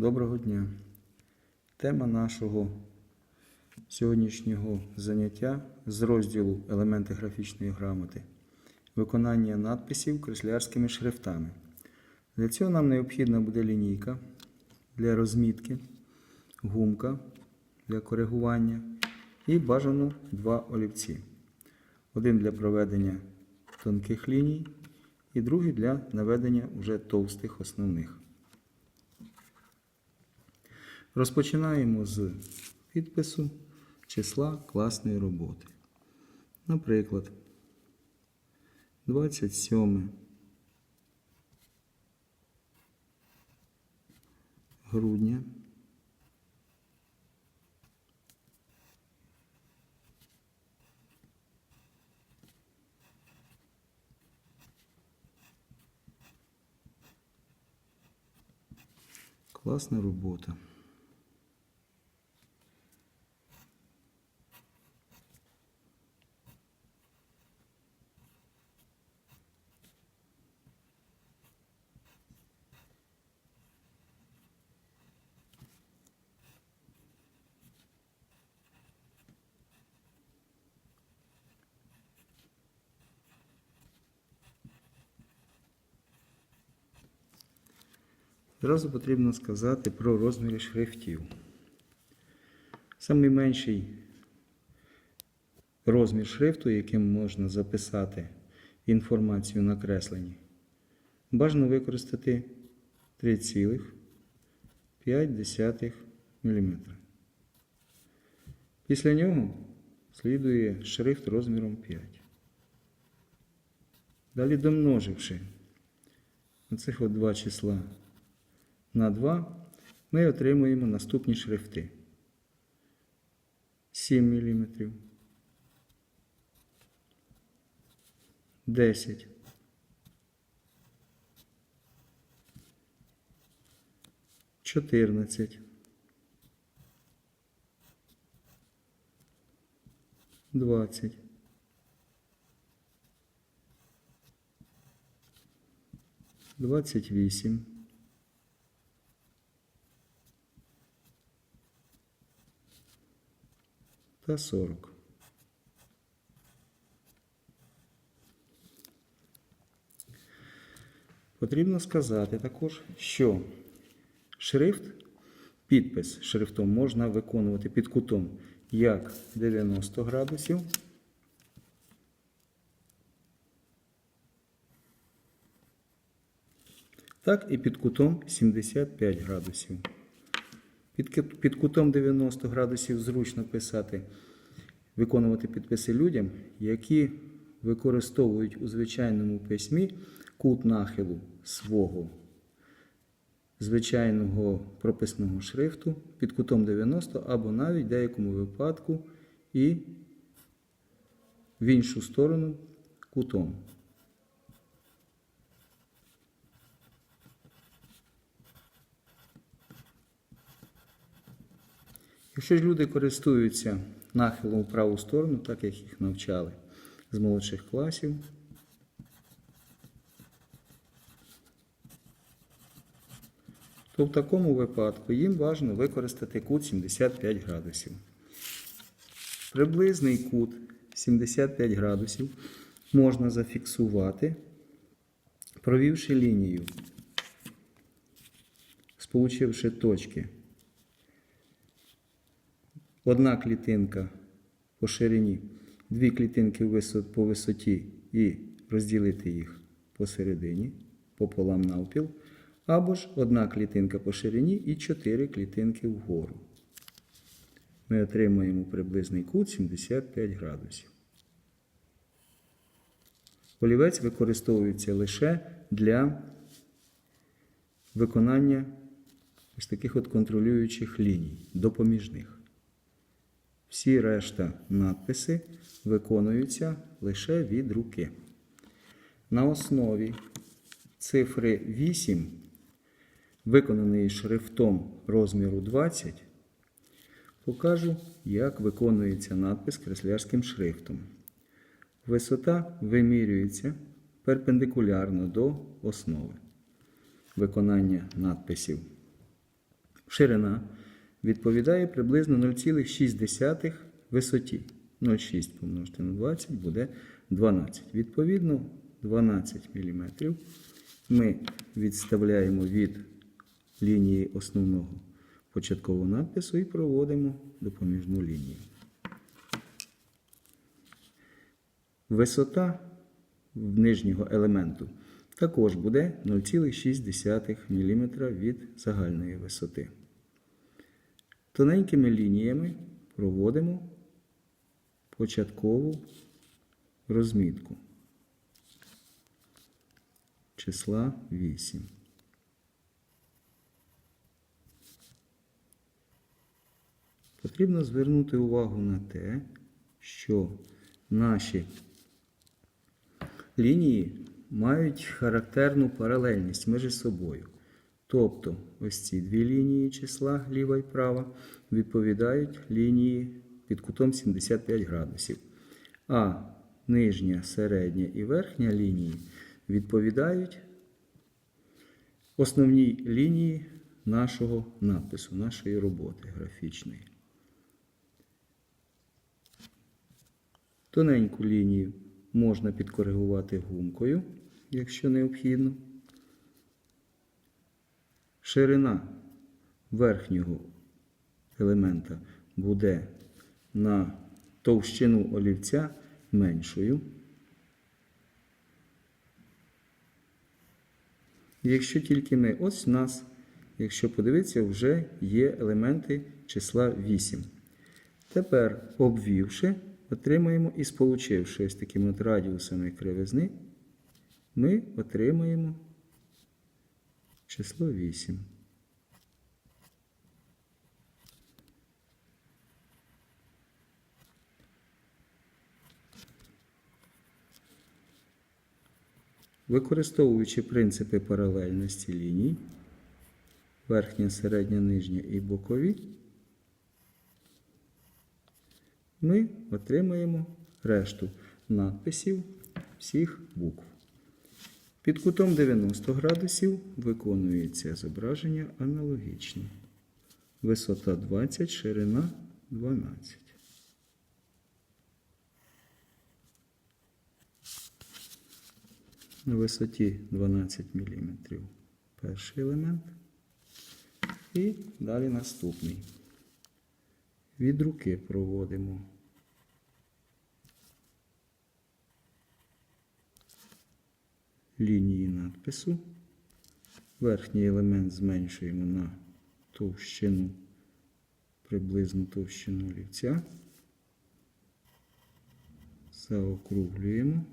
Доброго дня. Тема нашого сьогоднішнього заняття з розділу Елементи графічної грамоти. Виконання надписів креслярськими шрифтами. Для цього нам необхідна буде лінійка для розмітки, гумка для коригування і бажано два олівці. Один для проведення тонких ліній і другий для наведення вже товстих основних. Розпочинаємо з підпису числа класної роботи. Наприклад, 27 грудня Класна робота. Зразу потрібно сказати про розміри шрифтів. Самий менший розмір шрифту, яким можна записати інформацію на кресленні, бажано використати 3,5 мм. Після нього слідує шрифт розміром 5. Далі домноживши оцих от два числа на 2 ми отримуємо наступні шрифти. 7 мм, 10, 14, 20, 28, та 40. Потрібно сказати також, що шрифт, підпис шрифтом можна виконувати під кутом як 90 градусів, так і під кутом 75 градусів. Під, кутом 90 градусів зручно писати, виконувати підписи людям, які використовують у звичайному письмі кут нахилу свого звичайного прописного шрифту під кутом 90 або навіть в деякому випадку і в іншу сторону кутом. Якщо ж люди користуються нахилом в праву сторону, так як їх навчали з молодших класів, то в такому випадку їм важливо використати кут 75 градусів. Приблизний кут 75 градусів можна зафіксувати, провівши лінію, сполучивши точки. Одна клітинка по ширині, дві клітинки по висоті і розділити їх посередині, пополам навпіл, або ж одна клітинка по ширині і чотири клітинки вгору. Ми отримаємо приблизний кут 75 градусів. Олівець використовується лише для виконання ось таких от контролюючих ліній, допоміжних. Всі решта надписи виконуються лише від руки. На основі цифри 8, виконаної шрифтом розміру 20, покажу, як виконується надпис креслярським шрифтом. Висота вимірюється перпендикулярно до основи. Виконання надписів ширина відповідає приблизно 0,6 висоті. 0,6 помножити на 20 буде 12. Відповідно, 12 мм ми відставляємо від лінії основного початкового надпису і проводимо допоміжну лінію. Висота нижнього елементу також буде 0,6 мм від загальної висоти. Тоненькими лініями проводимо початкову розмітку числа 8. Потрібно звернути увагу на те, що наші лінії мають характерну паралельність між собою. Тобто ось ці дві лінії числа ліва і права відповідають лінії під кутом 75 градусів. А нижня, середня і верхня лінії відповідають основній лінії нашого надпису, нашої роботи графічної. Тоненьку лінію можна підкоригувати гумкою, якщо необхідно. Ширина верхнього елемента буде на товщину олівця меншою. Якщо тільки ми, ось у нас, якщо подивитися, вже є елементи числа 8. Тепер, обвівши, отримаємо і сполучивши ось такими радіусами кривизни, ми отримаємо число 8. Використовуючи принципи паралельності ліній, верхня, середня, нижня і бокові, ми отримаємо решту надписів всіх букв. Під кутом 90 градусів виконується зображення аналогічно. Висота 20, ширина 12. На висоті 12 мм перший елемент. І далі наступний. Від руки проводимо. Лінії надпису. Верхній елемент зменшуємо на товщину, приблизно товщину олівця. Заокруглюємо.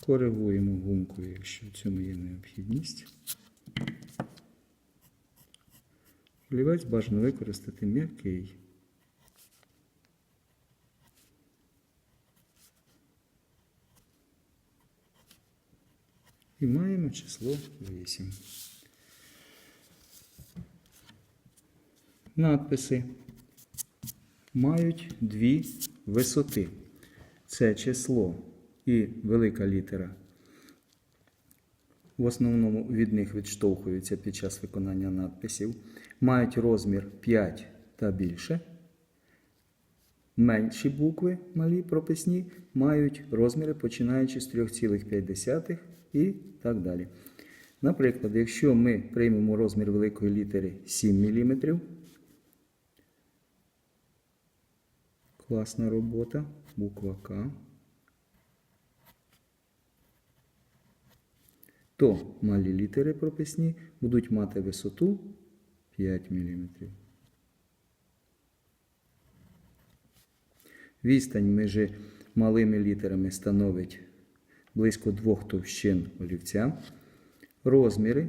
Коригуємо гумкою, якщо в цьому є необхідність. Олівець бажано використати м'який. І маємо число 8. Надписи мають дві висоти. Це число і велика літера. В основному від них відштовхуються під час виконання надписів. Мають розмір 5 та більше. Менші букви, малі прописні, мають розміри починаючи з 3,5 і так далі. Наприклад, якщо ми приймемо розмір великої літери 7 мм, класна робота, буква К. то малі літери прописні будуть мати висоту 5 мм. Відстань між малими літерами становить близько двох товщин олівця. Розміри,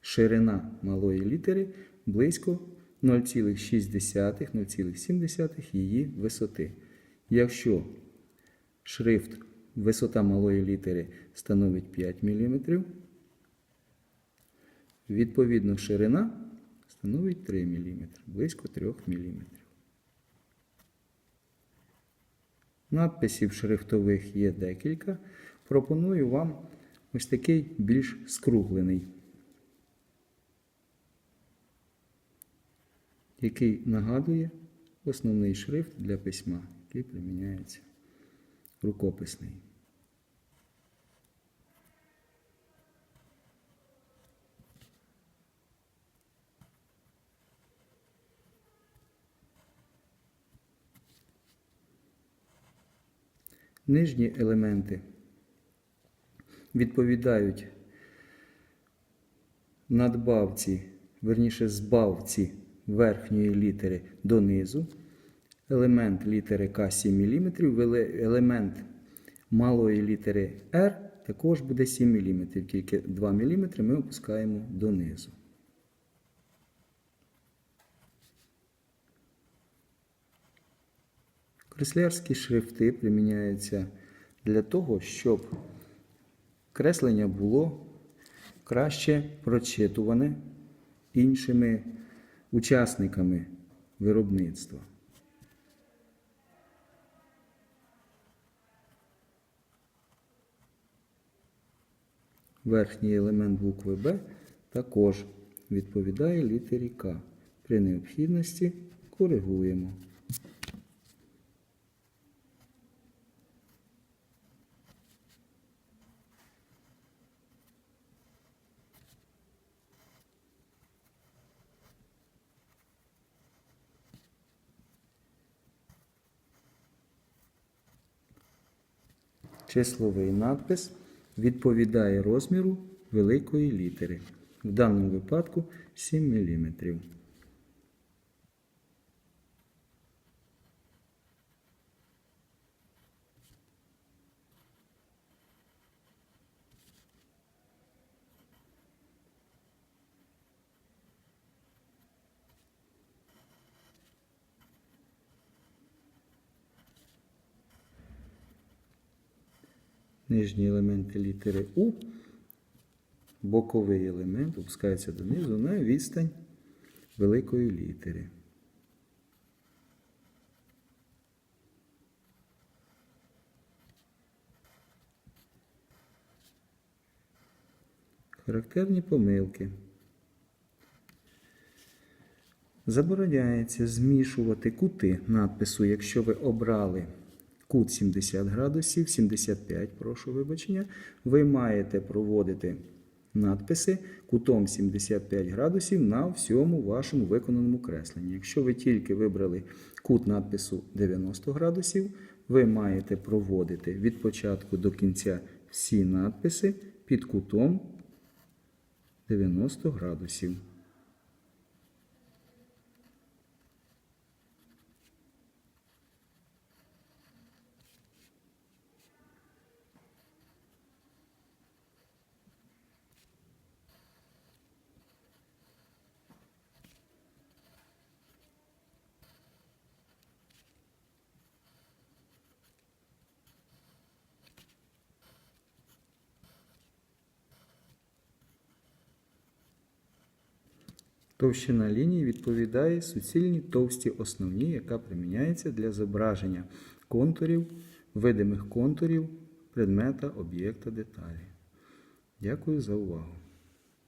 ширина малої літери близько 0,6-0,7 її висоти. Якщо шрифт Висота малої літери становить 5 мм. Відповідно, ширина становить 3 мм, близько 3 мм. Надписів шрифтових є декілька. Пропоную вам ось такий більш скруглений, який нагадує основний шрифт для письма, який приміняється рукописний. Нижні елементи відповідають надбавці, верніше збавці верхньої літери донизу. Елемент літери К 7 мм, елемент малої літери R також буде 7 мм, тільки 2 мм ми опускаємо донизу. Креслярські шрифти приміняються для того, щоб креслення було краще прочитуване іншими учасниками виробництва. Верхній елемент букви Б також відповідає літері К. При необхідності коригуємо. Числовий надпис відповідає розміру великої літери. В даному випадку 7 мм. Нижні елементи літери У, боковий елемент опускається донизу на відстань великої літери. Характерні помилки. Забороняється змішувати кути надпису, якщо ви обрали кут 70 градусів, 75, прошу вибачення, ви маєте проводити надписи кутом 75 градусів на всьому вашому виконаному кресленні. Якщо ви тільки вибрали кут надпису 90 градусів, ви маєте проводити від початку до кінця всі надписи під кутом 90 градусів. Товщина лінії відповідає суцільній товсті основній, яка приміняється для зображення контурів, видимих контурів предмета, об'єкта, деталі. Дякую за увагу.